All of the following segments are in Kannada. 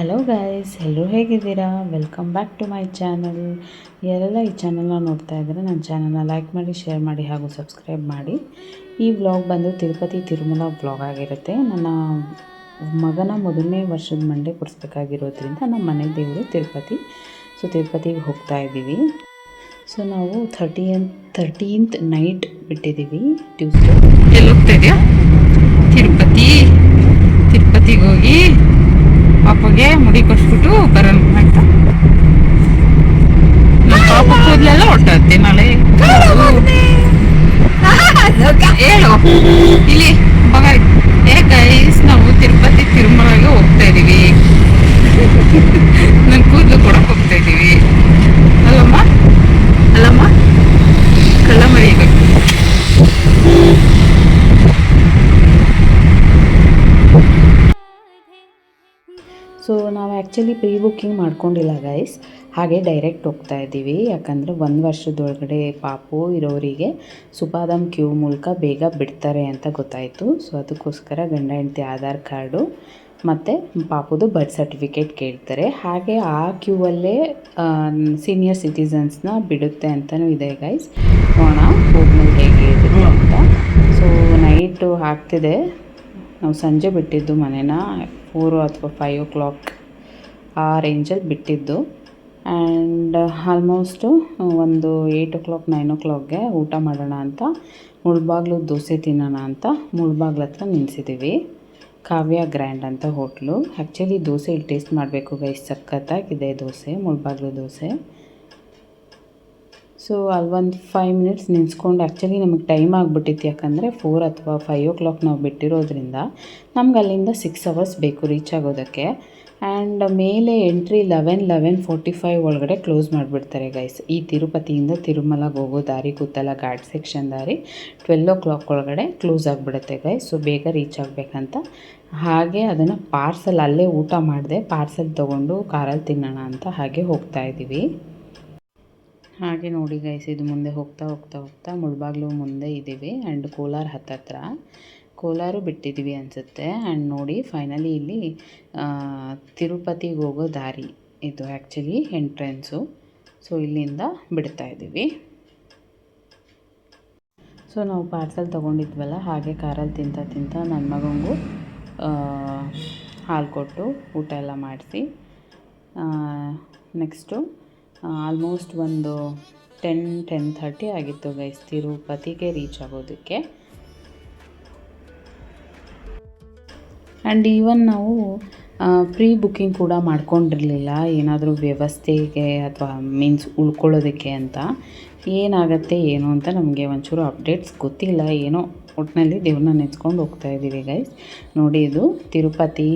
ಹಲೋ ಗಾಯ್ಸ್ ಎಲ್ಲರೂ ಹೇಗಿದ್ದೀರಾ? Welcome back to my channel ಯಾರೆಲ್ಲ ಈ ಚಾನಲ್ನ ನೋಡ್ತಾ ಇದ್ದರೆ, ನನ್ನ ಚಾನಲ್ನ ಲೈಕ್ ಮಾಡಿ ಶೇರ್ ಮಾಡಿ ಹಾಗೂ ಸಬ್ಸ್ಕ್ರೈಬ್ ಮಾಡಿ. ಈ ವ್ಲಾಗ್ ಬಂದು ತಿರುಪತಿ ತಿರುಮಲ ವ್ಲಾಗ್ ಆಗಿರುತ್ತೆ. ನನ್ನ ಮಗನ ಮೊದಲನೇ ವರ್ಷದ ಮಂಡೆ ಕೊಡಿಸ್ಬೇಕಾಗಿರೋದ್ರಿಂದ ನಮ್ಮ ಮನೆ ದೇವರು ತಿರುಪತಿ. ಸೊ ತಿರುಪತಿಗೆ ಹೋಗ್ತಾ ಇದ್ದೀವಿ. ಸೊ ನಾವು ಥರ್ಟಿಯನ್ ಥರ್ಟೀನ್ತ್ ನೈಟ್ ಬಿಟ್ಟಿದ್ದೀವಿ ಟ್ಯೂಸ್ಡೇ ಎಲ್ಲಿ ಹೋಗ್ತಾ ಇದೆಯಾ? ತಿರುಪತಿ, ತಿರುಪತಿಗೆ ಹೋಗಿ ಪಾಪಗೆ ಮುಡಿ ಕೊಟ್ಬಿಟ್ಟು ಬರೋಣ ಅಂತ. ಪಾಪ ಕೂದಲೆಲ್ಲ ಹೊಟ್ಟತ್ತೆ ನಾಳೆ. ಹೇಳು. ಇಲ್ಲಿ ಏ ಗೈಸ್ ನಾವು ತಿರುಪತಿ ತಿರುಮಲಗೆ ಹೋಗ್ತಾ ಇದೀವಿ. ನನ್ ಕೂದಲು ಕೊಡಕ್ ಹೋಗ್ತಾ ಇದೀವಿ ಅಲ್ಲಮ್ಮ ಅಲ್ಲಮ್ಮ ಕಳ್ಳ ಮರಿಬೇಕು ಸೊ ನಾವು ಆ್ಯಕ್ಚುಲಿ ಪ್ರೀ ಬುಕ್ಕಿಂಗ್ ಮಾಡ್ಕೊಂಡಿಲ್ಲ ಗೈಸ್ ಹಾಗೆ ಡೈರೆಕ್ಟ್ ಹೋಗ್ತಾ ಇದ್ದೀವಿ. ಯಾಕಂದರೆ ಒಂದು ವರ್ಷದೊಳಗಡೆ ಪಾಪು ಇರೋರಿಗೆ ಸುಪಾದಮ್ ಕ್ಯೂ ಮೂಲಕ ಬೇಗ ಬಿಡ್ತಾರೆ ಅಂತ ಗೊತ್ತಾಯಿತು. ಸೊ ಅದಕ್ಕೋಸ್ಕರ ಗಂಡ ಹೆಂಡತಿ ಆಧಾರ್ ಕಾರ್ಡು ಮತ್ತು ಪಾಪುದು ಬರ್ತ್ ಸರ್ಟಿಫಿಕೇಟ್ ಕೇಳ್ತಾರೆ. ಹಾಗೆ ಆ ಕ್ಯೂವಲ್ಲೇ ಸೀನಿಯರ್ ಸಿಟಿಸನ್ಸ್ನ ಬಿಡುತ್ತೆ ಅಂತಲೂ ಇದೆ ಗೈಸ್ ನೋಡೋಣ ಹೋದ್ಮೇಲೆ ಹೇಗೆ ಇರುತ್ತೆ ಅಂತ. ಸೊ ನೈಟು ಆಗ್ತಿದೆ ನಾವು ಸಂಜೆ ಬಿಟ್ಟಿದ್ದು ಮನೇನ. ಫೋರು ಅಥವಾ ಫೈವ್ ಓ ಕ್ಲಾಕ್ ಆ ರೇಂಜಲ್ಲಿ ಬಿಟ್ಟಿದ್ದು. ಆ್ಯಂಡ್ ಆಲ್ಮೋಸ್ಟು ಒಂದು ಏಯ್ಟ್ ಓ ಕ್ಲಾಕ್ ನೈನ್ ಓ ಕ್ಲಾಕ್ಗೆ ಊಟ ಮಾಡೋಣ ಅಂತ, ಮುಳ್ಬಾಗ್ಲು ದೋಸೆ ತಿನ್ನೋಣ ಅಂತ ಮುಳ್ಬಾಗ್ಲ ಹತ್ರ ನಿಲ್ಸಿದ್ದೀವಿ ಕಾವ್ಯ ಗ್ರ್ಯಾಂಡ್ ಅಂತ ಹೋಟ್ಲು. ಆ್ಯಕ್ಚುಲಿ ದೋಸೆ ಇಲ್ಲಿ ಟೇಸ್ಟ್ ಮಾಡಬೇಕು ಗೈಸ್ ಸಖತ್ತಾಗಿದೆ ದೋಸೆ, ಮುಳ್ಬಾಗ್ಲು ದೋಸೆ. ಸೊ ಅಲ್ಲಿ ಒಂದು ಫೈವ್ ಮಿನಿಟ್ಸ್ ನಿಲ್ಸ್ಕೊಂಡು ಆ್ಯಕ್ಚುಲಿ ನಮಗೆ ಟೈಮ್ ಆಗಿಬಿಟ್ಟಿತ್ತು. ಯಾಕಂದರೆ ಫೋರ್ ಅಥವಾ ಫೈವ್ ಓ ಕ್ಲಾಕ್ ನಾವು ಬಿಟ್ಟಿರೋದ್ರಿಂದ ನಮ್ಗೆ ಅಲ್ಲಿಂದ ಸಿಕ್ಸ್ ಅವರ್ಸ್ ಬೇಕು ರೀಚ್ ಆಗೋದಕ್ಕೆ. ಆ್ಯಂಡ್ ಮೇಲೆ entry eleven eleven forty five ಒಳಗಡೆ ಕ್ಲೋಸ್ ಮಾಡಿಬಿಡ್ತಾರೆ ಗೈಸ್ ಈ ತಿರುಪತಿಯಿಂದ ತಿರುಮಲ ಹೋಗೋ ದಾರಿ ಕೂತಲ್ಲ ಘಾಟ್ ಸೆಕ್ಷನ್ ದಾರಿ ಟ್ವೆಲ್ ಓ ಕ್ಲಾಕ್ ಒಳಗಡೆ ಕ್ಲೋಸ್ ಆಗಿಬಿಡುತ್ತೆ ಗೈಸ್ ಸೊ ಬೇಗ ರೀಚ್ ಆಗಬೇಕಂತ. ಹಾಗೆ ಅದನ್ನು ಪಾರ್ಸಲ್ ಅಲ್ಲೇ ಊಟ ಮಾಡಿದೆ ಪಾರ್ಸಲ್ ತೊಗೊಂಡು ಕಾರಲ್ಲಿ ತಿನ್ನೋಣ ಅಂತ ಹಾಗೆ ಹೋಗ್ತಾ ಇದ್ದೀವಿ. ಹಾಗೆ ನೋಡಿ ಗೈಸ್ ಇದು ಮುಂದೆ ಹೋಗ್ತಾ ಹೋಗ್ತಾ ಹೋಗ್ತಾ ಮುಳ್ಬಾಗ್ಲು ಮುಂದೆ ಇದ್ದೀವಿ ಆ್ಯಂಡ್ ಕೋಲಾರ ಹತ್ತತ್ರ. ಕೋಲಾರು ಬಿಟ್ಟಿದ್ವಿ ಅನಿಸುತ್ತೆ. ಆ್ಯಂಡ್ ನೋಡಿ ಫೈನಲಿ ಇಲ್ಲಿ ತಿರುಪತಿಗೆ ಹೋಗೋ ದಾರಿ. ಇದು ಆ್ಯಕ್ಚುಲಿ ಎಂಟ್ರೆನ್ಸು ಸೊ ಇಲ್ಲಿಂದ ಬಿಡ್ತಾ ಇದ್ದೀವಿ. ಸೊ ನಾವು ಪಾರ್ಸಲ್ ತೊಗೊಂಡಿದ್ವಲ್ಲ, ಹಾಗೆ ಕಾರಲ್ಲಿ ತಿಂತ ತಿಂತ ನನ್ನ ಮಗನಿಗೂ ಹಾಲು ಕೊಟ್ಟು ಊಟ ಎಲ್ಲ ಮಾಡಿಸಿ. ನೆಕ್ಸ್ಟು ಆಲ್ಮೋಸ್ಟ್ ಒಂದು ಟೆನ್ ಟೆನ್ ಥರ್ಟಿ ಆಗಿತ್ತು ಗೈಸ್ ತಿರುಪತಿಗೆ ರೀಚ್ ಆಗೋದಕ್ಕೆ. ಆ್ಯಂಡ್ ಈವನ್ ನಾವು ಪ್ರೀ ಬುಕ್ಕಿಂಗ್ ಕೂಡ ಮಾಡ್ಕೊಂಡಿರಲಿಲ್ಲ. ಏನಾದರೂ ವ್ಯವಸ್ಥೆಗೆ ಅಥವಾ ಮೀನ್ಸ್ ಉಳ್ಕೊಳ್ಳೋದಕ್ಕೆ ಅಂತ. ಏನಾಗುತ್ತೆ, ಏನು ಅಂತ ನಮಗೆ ಒಂಚೂರು ಅಪ್ಡೇಟ್ಸ್ ಗೊತ್ತಿಲ್ಲ. ಏನೋ ಒಟ್ಟಿನಲ್ಲಿ ದೇವ್ರನ್ನ ನೆನೆಸ್ಕೊಂಡು ಹೋಗ್ತಾ ಇದ್ದೀವಿ ಗೈಸ್ ನೋಡಿ ಇದು ತಿರುಪತಿ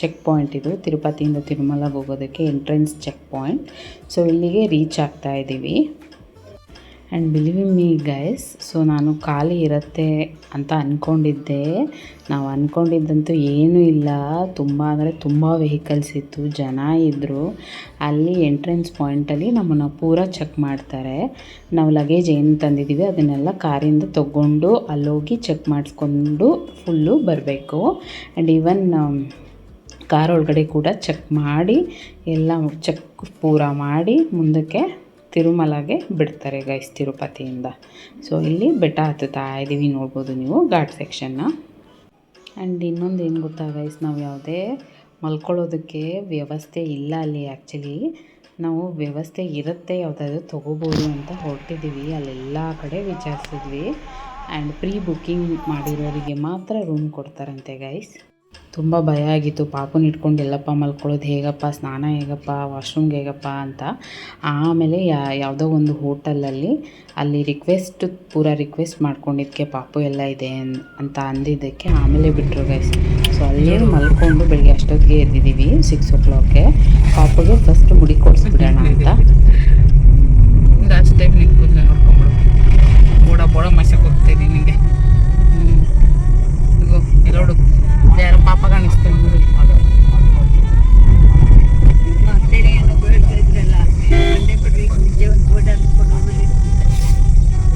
ಚೆಕ್ ಪಾಯಿಂಟ್ ಇದು. ತಿರುಪತಿಯಿಂದ ತಿರುಮಲಗೆ ಹೋಗೋದಕ್ಕೆ ಎಂಟ್ರೆನ್ಸ್ ಚೆಕ್ ಪಾಯಿಂಟ್ ಸೊ ಇಲ್ಲಿಗೆ ರೀಚ್ ಆಗ್ತಾ ಇದ್ದೀವಿ. And believe me guys so ನಾನು ಖಾಲಿ ಇರುತ್ತೆ ಅಂತ ಅಂದ್ಕೊಂಡಿದ್ದೆ ನಾವು ಅಂದ್ಕೊಂಡಿದ್ದಂತೂ ಏನೂ ಇಲ್ಲ. ತುಂಬ ಅಂದರೆ ತುಂಬ ವೆಹಿಕಲ್ಸ್ ಇತ್ತು, ಜನ ಇದ್ದರು ಅಲ್ಲಿ ಎಂಟ್ರೆನ್ಸ್ ಪಾಯಿಂಟಲ್ಲಿ ನಮ್ಮನ್ನು ಪೂರ ಚೆಕ್ ಮಾಡ್ತಾರೆ. ನಾವು ಲಗೇಜ್ ಏನು ತಂದಿದ್ದೀವಿ ಅದನ್ನೆಲ್ಲ ಕಾರಿಂದ ತೊಗೊಂಡು ಅಲ್ಲೋಗಿ ಚೆಕ್ ಮಾಡಿಸ್ಕೊಂಡು ಫುಲ್ಲು ಬರಬೇಕು. ಆ್ಯಂಡ್ ಈವನ್ ಕಾರ್ ಒಳಗಡೆ ಕೂಡ ಚೆಕ್ ಮಾಡಿ, ಎಲ್ಲ ಚೆಕ್ ಪೂರ ಮಾಡಿ ಮುಂದಕ್ಕೆ ತಿರುಮಲಗೆ ಬಿಡ್ತಾರೆ ಗೈಸ್ ತಿರುಪತಿಯಿಂದ. ಸೊ ಇಲ್ಲಿ ಬೆಟ್ಟ ಹತ್ತುತ್ತಾ ಇದ್ದೀವಿ ನೋಡ್ಬೋದು ನೀವು ಘಾಟ್ ಸೆಕ್ಷನ್ನ ಆ್ಯಂಡ್ ಇನ್ನೊಂದು ಏನು ಗೊತ್ತಾ ಗೈಸ್ ನಾವು ಯಾವುದೇ ಮಲ್ಕೊಳ್ಳೋದಕ್ಕೆ ವ್ಯವಸ್ಥೆ ಇಲ್ಲ ಅಲ್ಲಿ ಆ್ಯಕ್ಚುಲಿ ನಾವು ವ್ಯವಸ್ಥೆ ಇರುತ್ತೆ, ಯಾವುದಾದ್ರೂ ತೊಗೋಬೋದು ಅಂತ ಹೊರಟಿದ್ದೀವಿ ಅಲ್ಲೆಲ್ಲ ಕಡೆ ವಿಚಾರಿಸಿದ್ವಿ. ಆ್ಯಂಡ್ ಪ್ರೀ ಬುಕ್ಕಿಂಗ್ ಮಾಡಿರೋರಿಗೆ ಮಾತ್ರ ರೂಮ್ ಕೊಡ್ತಾರಂತೆ ಗೈಸ್ ತುಂಬ ಭಯ ಆಗಿತ್ತು. ಪಾಪುನ ಇಟ್ಕೊಂಡು ಎಲ್ಲಪ್ಪ, ಮಲ್ಕೊಳ್ಳೋದು ಹೇಗಪ್ಪ? ಸ್ನಾನ ಹೇಗಪ್ಪ? ವಾಶ್ರೂಮ್ಗೆ ಹೇಗಪ್ಪ? ಅಂತ. ಆಮೇಲೆ ಯಾವುದೋ ಒಂದು ಹೋಟೆಲಲ್ಲಿ ಅಲ್ಲಿ ರಿಕ್ವೆಸ್ಟ್, ಪೂರ ರಿಕ್ವೆಸ್ಟ್ ಮಾಡ್ಕೊಂಡಿದ್ದಕ್ಕೆ ಪಾಪು ಎಲ್ಲ ಇದೆ ಅಂತ ಅಂದಿದ್ದಕ್ಕೆ ಆಮೇಲೆ ಬಿಟ್ಟರು ಗೈಸ್ ಸೊ ಅಲ್ಲೇ ಮಲ್ಕೊಂಡು ಬೆಳಿಗ್ಗೆ ಅಷ್ಟೊತ್ತಿಗೆ ಎದ್ದಿದ್ದೀವಿ ಸಿಕ್ಸ್ ಓ ಕ್ಲಾಕ್ಗೆ ಪಾಪುಗೆ ಫಸ್ಟ್ ಮುಡಿ ಕೊಡಿಸ್ಬಿಡೋಣ ಅಂತ. ಲಾಸ್ಟ್ ಟೈಮ್ ನಿಂತ್ಕೊಂಡು ನೋಡ್ಕೊಂಬಿಡು. ಬೋಡ ಬೋಡ ಮಸಕ್ಕೆ ನಿನಗೆ. ಹ್ಞೂ ఇదిగో ఇదోడు దేరం పాప కానిస్తుంది గుడి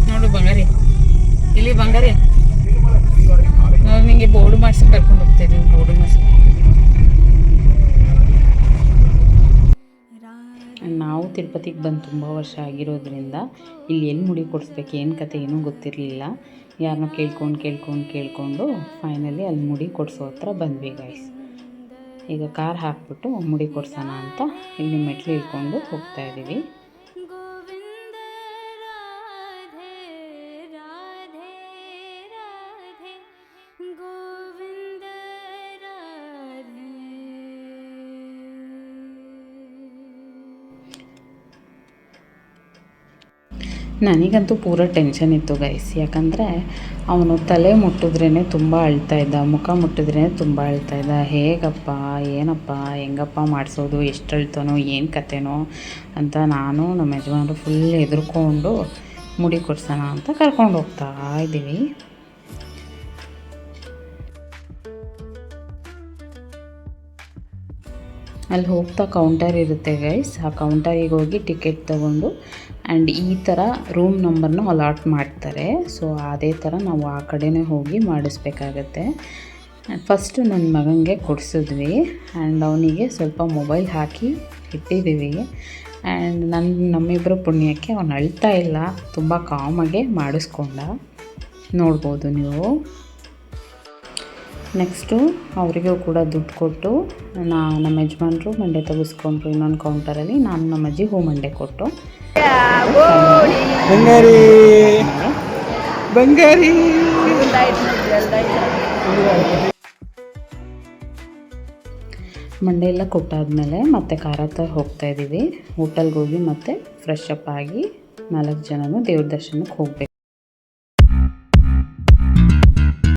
ನೋಡು ಬಂಗಾರಿ. ಇಲ್ಲಿ ಬಂಗಾರಿ. ನಾವು ನಿಮಗೆ ಬೋರ್ಡು ಮಾಡಿಸಿ ಕರ್ಕೊಂಡು ಹೋಗ್ತಾ ಇದೀವಿ, ಬೋರ್ಡು ಮಾಡಿಸಿ. ನಾವು ತಿರುಪತಿಗೆ ಬಂದು ತುಂಬ ವರ್ಷ ಆಗಿರೋದ್ರಿಂದ ಇಲ್ಲಿ ಏನು ಮುಡಿ ಕೊಡಿಸ್ಬೇಕು, ಏನು ಕತೆ ಏನೂ ಗೊತ್ತಿರಲಿಲ್ಲ. ಯಾರನ್ನೋ ಕೇಳ್ಕೊಂಡು ಕೇಳ್ಕೊಂಡು, ಕೇಳಿಕೊಂಡು ಫೈನಲಿ ಅಲ್ಲಿ ಮುಡಿ ಕೊಡಿಸೋ ಹತ್ರ ಬಂದ್ವಿ ಗೈಸ್ ಈಗ ಕಾರ್ ಹಾಕ್ಬಿಟ್ಟು ಮುಡಿ ಕೊಡ್ಸೋಣ ಅಂತ ಇಲ್ಲಿ ಮೆಟ್ಲು ಇಳ್ಕೊಂಡು ಹೋಗ್ತಾ ಇದ್ದೀವಿ. ನನಗಂತೂ ಪೂರ ಟೆನ್ಷನ್ ಇತ್ತು ಗೈಸ್ ಯಾಕಂದರೆ ಅವನು ತಲೆ ಮುಟ್ಟಿದ್ರೇ ತುಂಬ ಅಳ್ತಾ ಇದ್ದ, ಮುಖ ಮುಟ್ಟಿದ್ರೇ ತುಂಬ ಅಳ್ತಾ ಇದ್ದ. ಹೇಗಪ್ಪ, ಏನಪ್ಪ, ಹೆಂಗಪ್ಪ ಮಾಡಿಸೋದು ಎಷ್ಟು ಅಳ್ತಾನೋ ಏನು ಕತೆನೋ ಅಂತ ನಾನು ನಮ್ಮ ಯಜಮಾನರು ಫುಲ್ ಹೆದರ್ಕೊಂಡು ಮುಡಿ ಕೊಡ್ಸೋಣ ಅಂತ ಕರ್ಕೊಂಡು ಹೋಗ್ತಾ ಇದ್ದೀವಿ. ಅಲ್ಲಿ ಹೋಗ್ತಾ ಕೌಂಟರ್ ಇರುತ್ತೆ ಗೈಸ್ ಆ ಕೌಂಟರಿಗೆ ಹೋಗಿ ಟಿಕೆಟ್ ತೊಗೊಂಡು ಆ್ಯಂಡ್ ಈ ಥರ ರೂಮ್ ನಂಬರ್ನ ಅಲಾಟ್ ಮಾಡ್ತಾರೆ. ಸೊ ಅದೇ ಥರ ನಾವು ಆ ಕಡೆನೇ ಹೋಗಿ ಮಾಡಿಸ್ಬೇಕಾಗತ್ತೆ. ಫಸ್ಟು ನನ್ನ ಮಗನಿಗೆ ಕೊಡಿಸಿದ್ವಿ ಆ್ಯಂಡ್ ಅವನಿಗೆ ಸ್ವಲ್ಪ ಮೊಬೈಲ್ ಹಾಕಿ ಇಟ್ಟಿದ್ದೀವಿ. ಆ್ಯಂಡ್ ನನ್ನ ನಮ್ಮಿಬ್ಬರು ಪುಣ್ಯಕ್ಕೆ ಅವನು ಅಳ್ತಾ ಇಲ್ಲ. ತುಂಬ ಕಾಮಾಗೆ ಮಾಡಿಸ್ಕೊಂಡ. ನೋಡ್ಬೋದು ನೀವು. ನೆಕ್ಸ್ಟು ಅವರಿಗೂ ಕೂಡ ದುಡ್ಡು ಕೊಟ್ಟು ನಾ ನಮ್ಮ ಯಜಮಾನ್ರು ಮಂಡೆ ತೆಗೆಸ್ಕೊಂಡ್ರು ಇನ್ನೊಂದು ಕೌಂಟರಲ್ಲಿ ನಾನು ನಮ್ಮ ಅಜ್ಜಿ ಹೂ ಮಂಡೆ ಕೊಟ್ಟು ಮಂಡೆ ಎಲ್ಲ ಕೊಟ್ಟಾದ್ಮೇಲೆ ಮತ್ತೆ ಖಾರ ತರ ಹೋಗ್ತಾ ಇದ್ದೀವಿ. ಹೋಟೆಲ್ಗೆ ಹೋಗಿ ಮತ್ತೆ ಫ್ರೆಶ್ ಅಪ್ ಆಗಿ ನಾಲ್ಕು ಜನನು ದೇವ್ರ ದರ್ಶನಕ್ಕೆ ಹೋಗ್ಬೇಕು.